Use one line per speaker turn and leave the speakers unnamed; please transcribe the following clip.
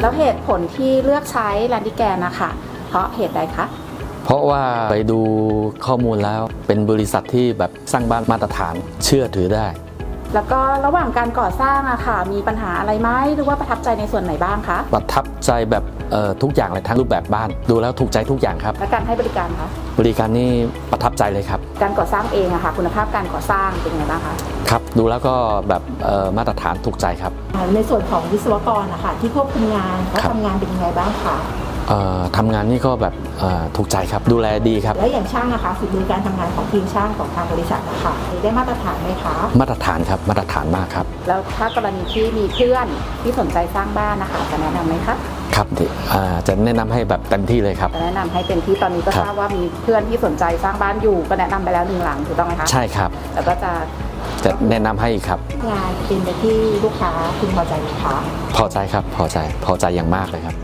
แล้วเหตุผลที่เลือกใช้แลนดิแกนนะคะเพราะเหตุใดคะ
เพราะว่าไปดูข้อมูลแล้วเป็นบริษัทที่แบบสร้างบ้านมาตรฐานเชื่อถือได้
แล้วก็ระหว่างการก่อสร้างอะค่ะ มีปัญหาอะไรไหมหรือว่าประทับใจในส่วนไหนบ้างคะ
ประทับใจแบบเอ่อทุกอย่างเลยทั้งรูปแบบบ้าน ดูแล้วถูกใจทุกอย่างครับ
และการให้บริการคะ
บริการนี่ประทับใจเลยครับ
การก่อสร้างเองอะค่ะ คุณภาพการก่อสร้างเป็นยังไงบ้างคะ
ครับ ดูแล้วก็แบบเอ่อมาตรฐานถูกใจครับ
ในส่วนของวิศวกรนะคะที่ควบคุมงานเขา
ครับ
ทำงานเป็นยังไงบ้างคะ
เอ่อ ทำงานนี่ก็แบบเอ่อถูกใจครับดูแลดีครับ
แล้วอย่างช่างนะคะฝีมือการทำงานของทีมช่างของทางบริษัทนะคะได้มาตรฐานไหมคะ
มาตรฐานครับมาตรฐานมากครับ
แล้วถ้ากรณีที่มีเพื่อนที่สนใจสร้างบ้านนะคะจะแนะนำไหมคะ
ครับเดี๋ยวอ่าจะแนะนำให้แบบเต็มที่เลยครับ
จะแนะนำให้เป็นที่ตอนนี้ก็
ครับ
ทราบว่ามีเพื่อนที่สนใจสร้างบ้านอยู่ก็แนะนำไปแล้วหนึ่งหลังถูกต้องไหมคะ
ใช่ครับ
แล้วก็จะ
จะแนะนำให้อีกครับ
งานเป็นไปที่ลูกค้าพึงพอใจไหมคะ
พอใจครับพอใจพอใจอย่างมากเลยครับ